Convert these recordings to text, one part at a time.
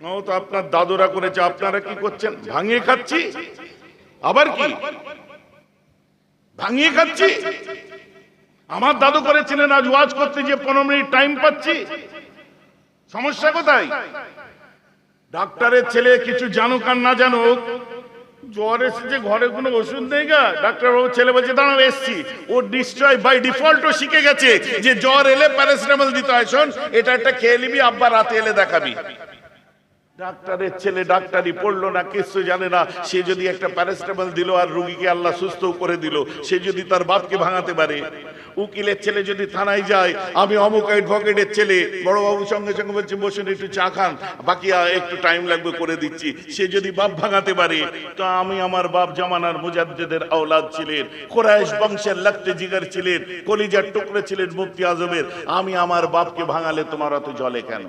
তো আপনার দাদুরা করেছে, আপনারা কি করছেন? ভাঙিয়ে খাচ্ছি? আবার কি? ভাঙিয়ে খাচ্ছি? আমার দাদু করেছিলেন আজ ওয়াজ করতে যে পনেরো মিনিট টাইম পাচ্ছি। সমস্যা কোথায়? ডাক্তারের ছেলে কিছু জানুক আর না জানুক, জ্বর এসেছে, ঘরে কোনো ওষুধ নেই গা। ডাক্তার বাবু ছেলে বলছে, দাঁড়াও, এসছি। ও নিশ্চয় বাই ডিফল্ট ও শিখে গেছে যে জ্বর এলে প্যারাসিটামল দিতে হয়। শোন, এটা একটা খেয়ে নিবি, আব্বা রাতে এলে দেখাবি। ডাক্তারের ছেলে ডাক্তারি পড়ল না, কিছু জানে না। সে যদি একটা প্যারাসিটামল দিল আর রুগীকে আল্লাহ সুস্থ করে দিল, সে যদি তার বাপকে ভাঙাতে পারে। উকিলের ছেলে যদি থানায় যায়, আমি অমুক অ্যাডভোকেটের ছেলে বড় বাবু সঙ্গে সঙ্গে বলছে, বসুন, একটু চা খান। বাকি একটু টাইম লাগবে, করে দিচ্ছি। সে যদি বাপ ভাঙাতে পারে, তো আমি আমার বাপ জামানার মুজাদ্দেদের আওলাদ ছিলেন, কোরাইশ বংশের লাগতে জিগার ছিলেন, কলিজার টুকরে ছিলেন মুফতি আজমের। আমি আমার বাপকে ভাঙালে তোমার অত জলে কেন?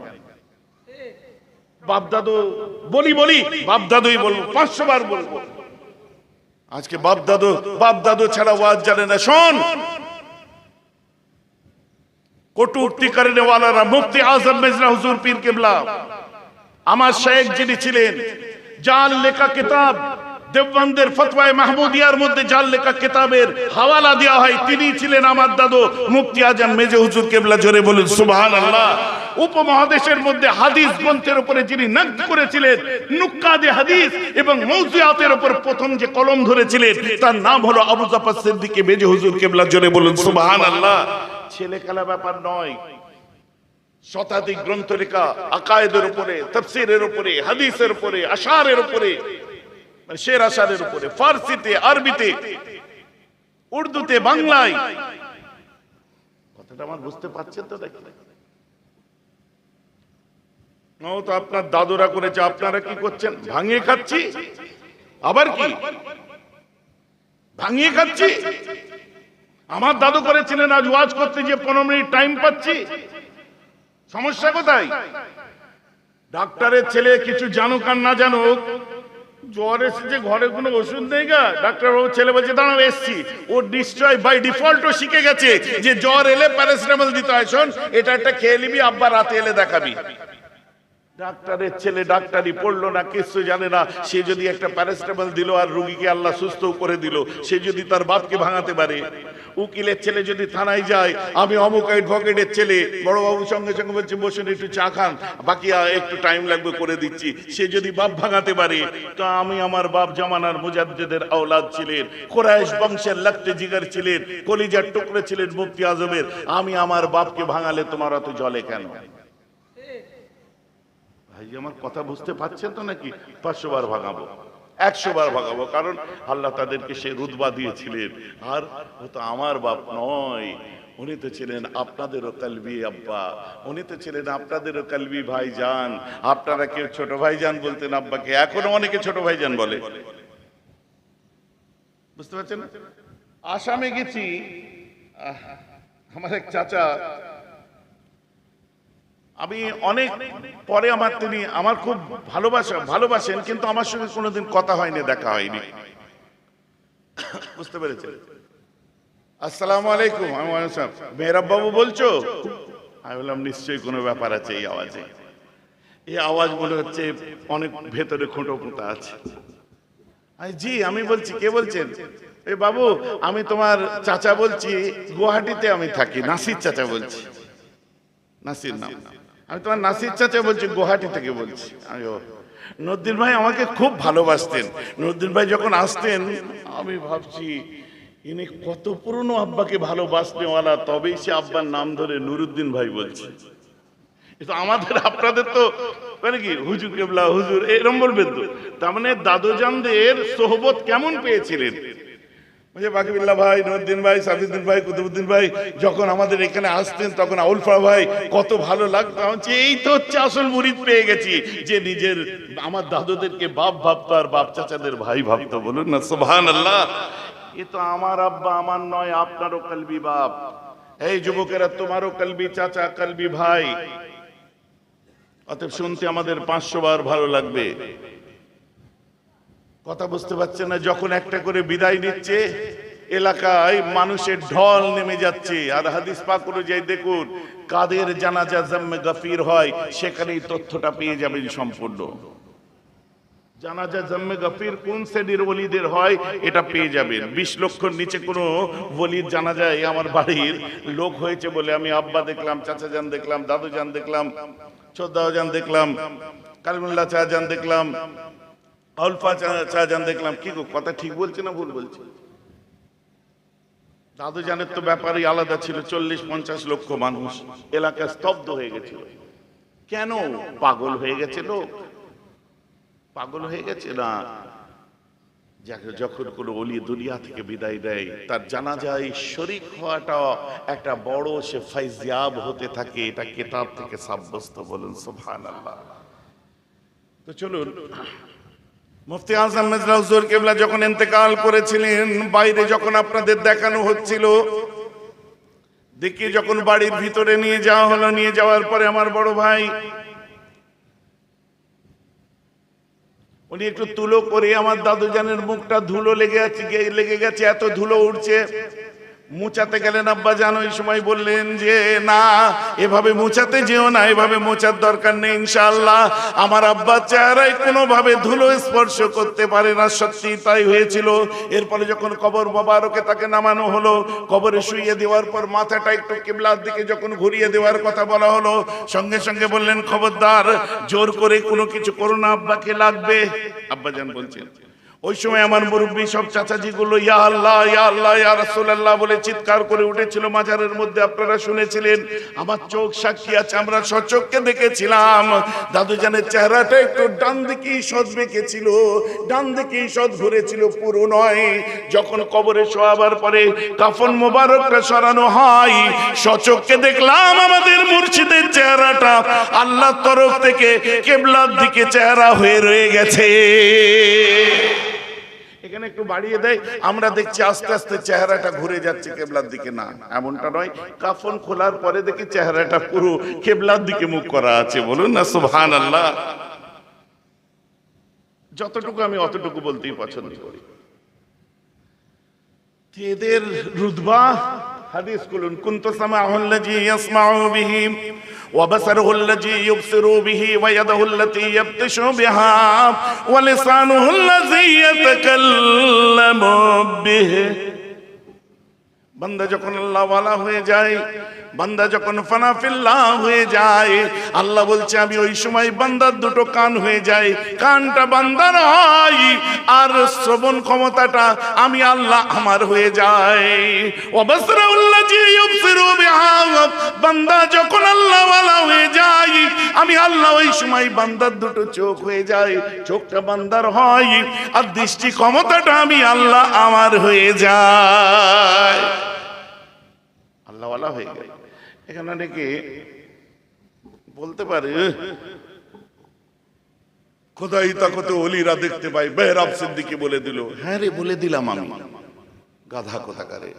বাপ দাদু বলি বলি বাপ দাদুই বলব, পাঁচশো বার বলব। আজকে বাপ দাদু বাপ দাদু ছাড়া ওয়াজ জানে না, শোন। কটুক্তি আজম মেজরা হুজুর পীর কেবলা। আমার শেখ যিনি ছিলেন, জাল লেখা কিতাব, দেববন্দের ফতওয়ায় মাহমুদিয়ার মধ্যে জাল লেখা কিতাবের হাওয়ালা দেওয়া হয় তিনি ছিলেন আমার দাদু মুফতি আজম মেজে হুজুর কেবলা, জোরে বলুন আল্লাহ উপমহাদেশের মধ্যে হাদিস গ্রন্থের উপরে যিনি নকদ করেছিলেন, নুক্কাদে হাদিস এবং মৌজুয়াতের উপর প্রথম যে কলম ধরেছিলেন, তার নাম হলো আবু জাফর সিদ্দিকী মেজে হুজুর কেবলা জোরে বলুন সুবহান আল্লাহ ছেলে খেলা ব্যাপার নয়। শতাধিক গ্রন্থ লেখা আকায়েদের উপরে, তফসিরের উপরে, হাদিসের উপরে, আশারের উপরে মানে শের আশারের উপরে, ফার্সিতে, আরবিতে, উর্দুতে, বাংলায়। কথাটা আমার বুঝতে পারছেন তো নাকি? আপনার দাদুরা করেছে, আপনারা কি করছেন? ভাঙিয়ে খাচ্ছি? আবার কি? ভাঙিয়ে খাচ্ছি? আমার দাদু করেছিলেন আজ ওয়াজ করতে যে পনেরো মিনিট টাইম পাচ্ছি। সমস্যা কোথায়? ডাক্তারের ছেলে কিছু জানুক আর না জানুক, জ্বর এসেছে, ঘরে কোনো ওষুধ নেই গা। ডাক্তার বাবু ছেলে বলছে, দাঁড়াও, এসছি। ও নিশ্চয় বাই ডিফল্ট ও শিখে গেছে যে জ্বর এলে প্যারাসিটামল দিতে হয়। শোন, এটা একটা খেয়ে নিবি, আব্বা রাতে এলে দেখাবি। ডাক্তারের ছেলে ডাক্তারি পড়ল না, কিছু জানে না। সে যদি একটা প্যারাসিটামল দিল আর রুগীকে আল্লাহ সুস্থ করে দিল, সে যদি তার বাপকে ভাঙাতে পারে। উকিলের ছেলে যদি থানায় যায়, আমি অমুক অ্যাডভোকেটের ছেলে বড় বাবু সঙ্গে সঙ্গে বলছে, বসুন, একটু চা খান। বাকি একটু টাইম লাগবে, করে দিচ্ছি। সে যদি বাপ ভাঙাতে পারে, তো আমি আমার বাপ জামানার মুজাদ্দেদের আওলাদ ছিলেন, কোরাইশ বংশের লাগতে জিগার ছিলেন, কলিজার টুকরো ছিলেন মুফতি আজমের। আমি আমার বাপকে ভাঙালে তোমার অত জলে কেন? ভাই, আমার কথা বুঝতে পারছেন তো নাকি? পাঁচশো বার ভাগাবো, একশো বার ভাগাবো, কারণ আল্লাহ তাদেরকে সে রুদবা দিয়েছিলেন। আর ও তো আমার বাপ নয়, উনি তো ছিলেন আপনাদেরও কালবি আব্বা, উনি তো ছিলেন আপনাদেরও কালবি ভাইজান। আপনারা কেউ ছোট ভাইজান বলতেন আব্বাকে, এখনও অনেকে ছোট ভাইজান বলে। বুঝতে পারছেন? আসামে গেছি আমার এক চাচা আমি অনেক পরে আমার তিনি আমার খুব ভালোবাসা, ভালোবাসেন, কিন্তু আমার সঙ্গে কোনোদিন কথা হয়নি, দেখা হয়নি। বুঝতে পেরেছেন? আসসালামু আলাইকুম, আমি মেহরাব বাবু বলছো? আমি বললাম, নিশ্চয়ই কোনো ব্যাপার আছে এই আওয়াজে। এই আওয়াজ মনে হচ্ছে অনেক ভেতরে খুঁটো পুঁতা আছে। জি, আমি বলছি, কে বলছেন? এ বাবু, আমি তোমার চাচা বলছি, গুয়াহাটিতে আমি থাকি, নাসির চাচা বলছি। নাসির নাম। আমি তোমার নাসির চাচা বলছি গুয়াহাটি থেকে বলছি। আমি নদ্দিন ভাই আমাকে খুব ভালোবাসতেন। নদ্দিন ভাই যখন আসতেন আমি ভাবছি ইনি কত পুরনো আব্বাকে ভালোবাসনেওয়ালা তবেই সে আব্বার নাম ধরে নুরুদ্দিন ভাই বলছে। কিন্তু আমাদের আপনাদের তো মানে কি হুজুর কেবলা হুজুর এরম বলবেন তো। তার মানে দাদুজানদের সোহবত কেমন পেয়েছিলেন? বুঝে বাকিবিল্লা ভাই, নুরুদ্দিন ভাই সাবিউদ্দিন ভাই, কুতুবুদ্দিন ভাই, যখন আমাদের এখানে আসতেন, তখন আউলফা ভাই, কত ভালো লাগতো। এই তো আসল মুরিদ গেছি। যে নিজের, আমার দাদুদেরকে বাপ ভাবতো আর বাপ চাচাদের ভাই ভাবতো, বলুন না সুবহান আল্লাহ এ তো আমার আব্বা, আমার নয়, আপনারও কলবি বাপ। এই যুবকেরা, তোমারও কলবি চাচা, কলবি ভাই। অতএব শুনতে আমাদের পাঁচশো বার ভালো লাগবে। কথা বুঝতে পারছে না, যখন একটা করে বিদায় নিচ্ছে, এলাকায় মানুষের ঢল নেমে যাচ্ছে। আর হাদিস পাক অনুযায়ী দেখুন, কাদের জানাজা জাম্মে গাফির হয়, সেখানেই তথ্যটা পেয়ে যাবেন সম্পূর্ণ। জানাজা জাম্মে গাফির কোন শ্রেণির ওলিদের হয়, এটা পেয়ে যাবেন। বিশ লক্ষর নিচে কোনো ওলির জানা যায় আমার বাড়ির লোক হয়েছে বলে আমি আব্বা দেখলাম, চাচা যান দেখলাম, দাদু যান দেখলাম চোদ্দাও যান দেখলাম, কালিমুল্লাহ চা যান দেখলাম চা যান দেখলাম, কি গো, কথা ঠিক বলছে না ভুল বলছে? দাদু জানের তো ব্যাপারই আলাদা ছিল, চল্লিশ, পঞ্চাশ লক্ষ মানুষ, এলাকা স্তব্ধ হয়ে গেছিল। কেন? পাগল হয়ে গেছে লোক। পাগল হয়ে গেছে না। যাকে যখন কোনো অলি দুনিয়া থেকে বিদায় দেয়, তার জানা যায় শরিক হওয়াটা একটা বড় সে ফাইজিয়াব হতে থাকে, এটা কেতাব থেকে সাব্যস্ত বলুন সুবহান আল্লাহ তো চলুন মুফতি আজম মিজরা হুজুর কেবলা যখন ইন্তেকাল করেছিলেন, বাইরে যখন আপনাদের দেখানো হচ্ছিল দেখি যখন বাড়ির ভিতরে নিয়ে যাওয়া হলো, নিয়ে যাওয়ার পরে আমার বড় ভাই, উনি একটু তুলো করে আমার দাদু জানের মুখটা ধুলো লেগে আছে, লেগে গেছে, এত ধুলো উঠছে। মুচাতে গেলেন আব্বা জান ওই সময় বললেন যে, না, এভাবে মুছাতে যেও না, এভাবে মোচার দরকার নেই, ইনশাআল্লাহ। আমার আব্বা চেহারায় কোনোভাবে ধুলো স্পর্শ করতে পারে না, সত্যি তাই হয়েছিল। এরপরে যখন কবর মোবারকে তাকে নামানো হলো, কবরে শুইয়ে দেওয়ার পর মাথাটা একটু কেবলার দিকে যখন ঘুরিয়ে দেওয়ার কথা বলা হলো, সঙ্গে সঙ্গে বললেন, খবরদার, জোর করে কোনো কিছু করো না, আব্বাকে লাগবে। আব্বাজান বলছেন ওই সময় আমার মুরব্বী সব চাচাজি গুলো ইয়া আল্লাহ ইয়া আল্লাহ, ইয়া রাসূলুল্লাহ বলে চিৎকার করে উঠেছিল মাজারের মধ্যে। আপনারা শুনেছিলেন, আমার চোখ সাক্ষী আছে, আমরা সচক্ষে দেখেছিলাম। দাদু জানের চেহারাটা একটু ডান দিকেই সদ বেঁকেছিল, ডান দিকেই সদ ঘুরেছিল, পুরো নয়। যখন কবরে শোয়াবার পরে কাফন মোবারকটা সরানো হয় সচক্ষে দেখলাম আমাদের মুর্শিদের চেহারাটা আল্লাহর তরফ থেকে কেবলার দিকে চেহারা হয়ে রয়ে গেছে। এখানে একটু বাড়িয়ে দেয়, আমরা দেখছি আস্তে আস্তে চেহারাটা ঘুরে যাচ্ছে কেবলার দিকে। না, এমনটা নয়। কাফন খোলার পরে দেখি চেহারাটা পুরো কেবলার দিকে মুখ করা আছে, বলুন না সুবহান আল্লাহ যতটুকু আমি অতটুকু বলতেই পছন্দ করি। এদের রুদবা হাদিস কুলুন কুনতু সামাহু আল্লাযী ইয়াসমাউ বিহি আল্লাযী ইউবসিরু বিহি ওয়া ইয়াদুহু আল্লাতী ইয়াবতিশু বিহা ওয়া লিসানুহু আল্লাযী বান্দা যখন আল্লাহওয়ালা হয়ে যায় বান্দা যখন ফানাফিল্লাহ হয়ে যায় আল্লাহ বলছে আমি ওই সময় বান্দার দুটো কান হয়ে যায় কানটা বান্দার হয় আর শ্রবণ ক্ষমতাটা আমি আল্লাহ আমার হয়ে যায় বান্দা যখন ওই সময় বান্দার দুটো চোখ হয়ে যায়, চোখটা বান্দার হয়, আর দৃষ্টি ক্ষমতাটা আমি আল্লাহ আমার হয়ে যায়। আল্লাহওয়ালা হয়ে গেল। এখানে অনেকে বলতে পারে, খোদাই তাকে তো অলিরা দেখতে পাই বেহরাব সিদ্দিকি বলে দিল। হ্যাঁ রে, বলে দিলাম আমি। গাধা কোথাকারে।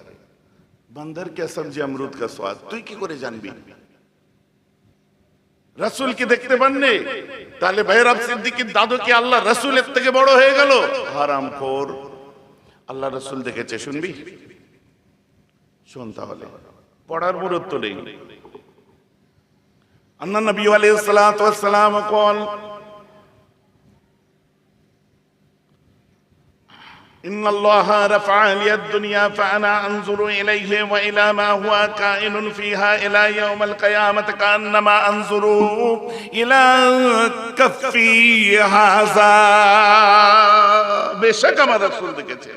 বান্দার কে সবজি অমরুদ কা স্বাদ তুই কি করে জানবি? রসুলকে দেখতে পাননি? তাহলে ভৈরব সিদ্দিকির দাদু কি আল্লাহ রসুলের থেকে বড় হয়ে গেল? হারাম খোর। আল্লাহ রসুল দেখেছে শুনবি? শোন তাহলে পড়ার গুরুত্ব নেই। আন্না নবী আলাইহিস সালাতু ওয়াস সালাম কল إن الله رفع لي الدنيا فأنا أنظر إليه وإلى ما هو كائن فيها إلى يوم القيامة كأنما أنظر إلى كفي هذا বেশক আমার রাসূল দেখেছে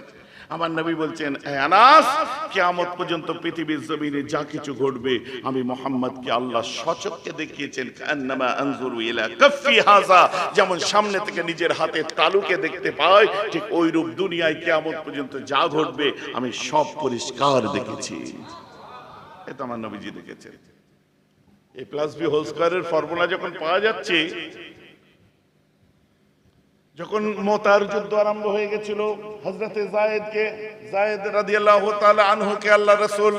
আমার নবী বলছেন, "এ আনাস, কিয়ামত পর্যন্ত পৃথিবীর জমিনে যা কিছু ঘটবে, আমি মোহাম্মদকে আল্লাহ সচক্ষে দেখিয়েছেন, কান্নামা আনজুরু ইলা কাফি হাজা। যেমন সামনে থেকে নিজের হাতে তালুকে দেখতে পাই, ঠিক ওই রূপ দুনিয়ায় কিয়ামত পর্যন্ত যা ঘটবে, আমি সব পরিষ্কার দেখেছি। এটা আমার নবীজি দেখেছেন। এ প্লাস বি হোল স্কয়ারের ফর্মুলা যখন পাওয়া যাচ্ছে যখন মোতার যুদ্ধ আরম্ভ হয়ে গেছিল হজরতে জায়েদকে জায়েদ রাদিয়াল্লাহু তাআলা আনহুকে আল্লাহ রাসূল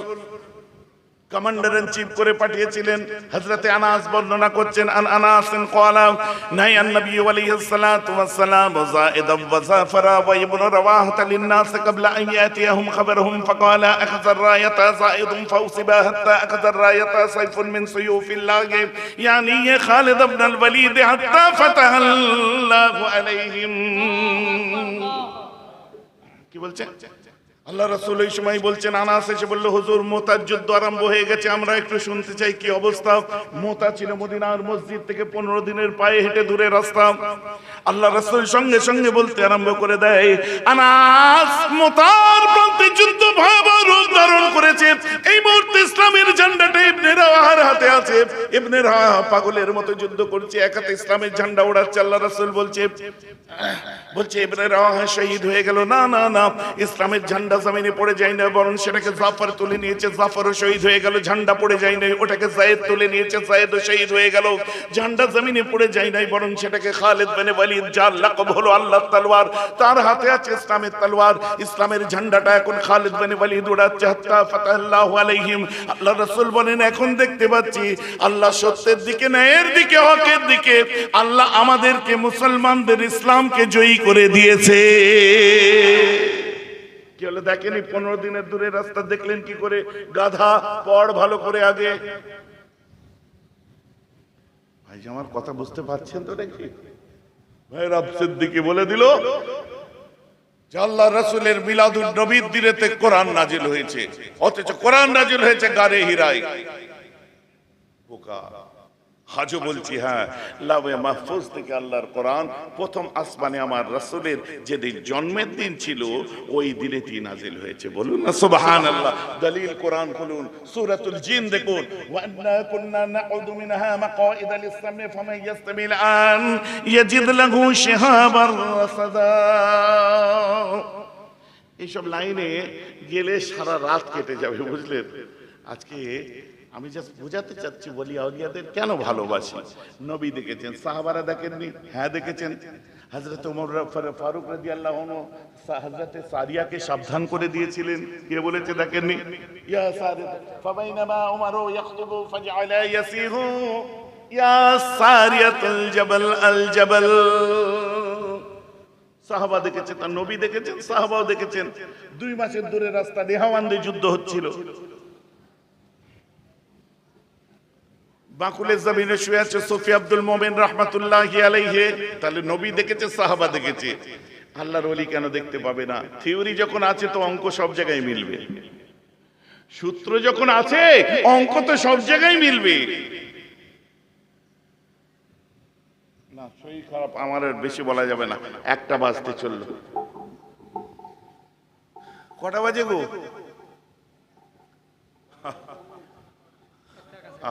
কমান্ডার ইন চিফ করে পাঠিয়েছিলেন। হযরতে আনাস বর্ণনা করছেন আন আনাস ক্বালা নাহি আন নবী আলাইহিস সালাতু ওয়াস সালাম যায়েদ ওয়া জাফরা ওয়া ইবন রাওয়াহা লিন নাস ক্বাবলা আন ইয়াতিয়াহুম খবরহুম ফাকালা আখযার রায়াত যায়েদ ফাউসিবা হাত্তা আখযার রায়াত সাইফুন মিন সুয়ুফিল্লাহ ইয়ানি ইয়ে খালিদ ইবন আল ওয়ালিদ হাত্তা ফাতাহাল্লাহু আলাইহিম। কি বলছেন? আল্লাহ রাসূল এই সময় বলছেন, আনাস এসে বলল, হুজুর মোতার যুদ্ধ আরম্ভ হয়ে গেছে, আমরা একটু শুনতে চাই, কি অবস্থা? মোতা ছিল মদিনার মসজিদ থেকে পনেরো দিনের পায়ে হেঁটে দূরে রাস্তা। আল্লাহ রাসূল সঙ্গে সঙ্গে বলতে আরম্ভ করে দেয়, আনাস, মোতার প্রান্তে যুদ্ধ ভয়াবহ রূপ ধারণ করেছে। এই মুহূর্তে ইসলামের ঝান্ডাটা ইবনে রাওয়াহার হাতে আছে। ইবনে রাওয়াহা পাগলের মতো যুদ্ধ করছে, এক হাতে ইসলামের ঝান্ডা ওড়াচ্ছে, আল্লাহ রাসূল বলছে বলছে, ইবনে রাওয়াহা শহীদ হয়ে গেল। না না না, ইসলামের ঝান্ডা জমিনে পড়ে যায় না, বরং সেটাকে জাফর তুলে নিয়েছে। জাফরও শহীদ হয়ে গেল, ঝান্ডা পড়ে যায় না ওটাকে জায়েদ তুলে নিয়েছে, জায়েদও শহীদ হয়ে গেল। ঝান্ডা জমিনে পড়ে যায় নাই, বরং সেটাকে খালেদ বিন ওয়ালিদ, যার লাকব হলো আল্লাহর তলোয়ার, তার হাতে আছে ইসলামের তলোয়ার। ইসলামের ঝান্ডাটা এখন খালেদ বিন ওয়ালিদ উড়াচ্ছে, হাত্তা ফাতাল্লাহু আলাইহিম। আল্লাহ রাসূল বলেন, এখন দেখতে পাচ্ছি, আল্লাহ সত্যের দিকে ন্যায়ের দিকে হকের দিকে। আল্লাহ আমাদেরকে মুসলমানদের ইসলামকে জয়ী করে দিয়েছে। কি হলো? দেখেনি পনেরো দিনের দূরে রাস্তা দেখলেন কি করে? গাধা, পড় ভালো করে আগে। ভাই আমার কথা বুঝতে পারছেন তো নাকি? ভাই, রব সিদ্দিকি বলে দিল আল্লাহ রসুলের মিলাদুল নবীর দিনেতে কোরআন নাজিল হয়েছে। অথচ কোরআন নাজিল হয়েছে গারে হিরাই বোকা। হাজও বলছি হ্যাঁ লাভে মাহফুজ থেকে আল্লাহর কোরআন, প্রথম আসমানে আমার রাসূলের যেদিন জন্মের দিন ছিল, ওই দিনে তিন নাজিল হয়েছে। বলুন না, সুবহানাল্লাহ। দলিল কোরআন খুলুন, সূরাতুল জিন দেখুন। ওয়ান্না কুন্না নাকুদু মিনহা মাকাইদা লিস-সাম'i ফামান ইয়াসতামিল আন ইয়াজিদ লাহু শিহাবার রাসাদা। এইসব লাইনে গেলে সারা রাত কেটে যাবে, বুঝলেন? আজকে আমি জাস্ট বোঝাতে চাচ্ছি, বলি, আউলিয়াদের কেন ভালোবাসি? নবী দেখেছেন, সাহাবারা দেখেননি হ্যাঁ দেখেছেন। হজরত উমর ফারুক রাজি আল্লাহ হজরতে সারিয়াকে সাবধান করে দিয়েছিলেন। কে বলেছে দেখেননি? ইয়া সারিয়া ফাবাইনামা উমারু ইয়াখতুবু ফাজআলা ইয়াসিহু। ইয়া সারিয়াতুল আল জাবাল। সাহাবা দেখেছেন, তার নবী দেখেছেন, সাহাবাও দেখেছেন। দুই মাসের দূরে রাস্তা দেহাওয়ান্দে যুদ্ধ হচ্ছিল। বাকুলের জমিনে শুয়ে আছে সফি আব্দুল মোমেন রহমাতুল্লাহ আলাইহে। তাহলে নবী দেখেছে, সাহাবা দেখেছে। আল্লাহর ওলি কেন দেখতে পাবে না? থিওরি যখন আছে তো অঙ্ক সব জায়গায় মিলবে। সূত্র যখন আছে, অঙ্ক তো সব জায়গায় মিলবে। না শরীর খারাপ আমার আর বেশি বলা যাবে না। একটা বাজতে চলল। কটা বাজে গো?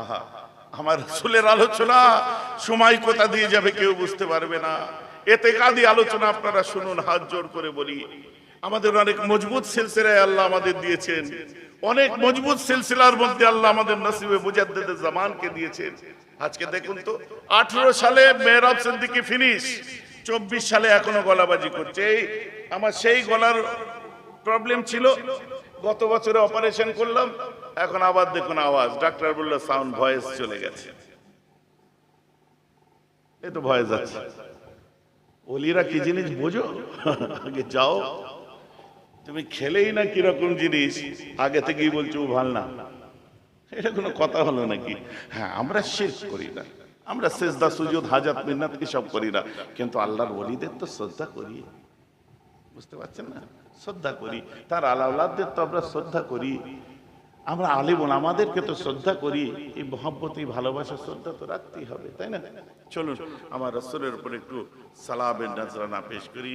আহা। আমার রসুলের আলোচনা সময় কোথা দিয়ে যাবে কেউ বুঝতে পারবে না। এতে কাদি আলোচনা আপনারা শুনুন, হাত জোর করে বলি। আমাদের অনেক মজবুত সিলসিলায় আল্লাহ আমাদের দিয়েছেন। অনেক মজবুত সিলসিলার মধ্যে আল্লাহ আমাদের নসিবে মুজাদ্দেদ জামানকে দিয়েছেন। আজকে দেখুন তো, আঠারো সালে মেহরাব সিদ্দিকি ফিনিশ, চব্বিশ সালে এখনও গলাবাজি করছে। এই, আমার সেই গলার প্রবলেম ছিল, গত বছরে অপারেশন করলাম। এখন আবার দেখুন আওয়াজ। ডাক্তার বলল সাউন্ড ভয়েস চলে গেছে। এই তো ভয়েস যাচ্ছে। ওলিরা কি জিনিস বোঝো? আগে যাও। তুমি খেলেই না কীরকম জিনিস? আগে থেকেই বলছো ভালো না। এটা কোনো কথা হলো নাকি? হ্যাঁ আমরা শেষ করি না। আমরা সেজদা, সুজুদ, হাজাত, মিন্নাত সব করি না? কিন্তু আল্লাহর ওলিদের তো শ্রদ্ধা করি। বুঝতে পারছেন না? শ্রদ্ধা করি। তার আলাউলাদদের তো আমরা শ্রদ্ধা করি। আমরা আলিমুল আমাদেরকে তো শ্রদ্ধা করি, এই মহাব্বত, এই ভালোবাসা, শ্রদ্ধা তো রাখতেই হবে, তাই না? চলুন, আমার রসুলের উপর একটু সালাবের নজরানা পেশ করি।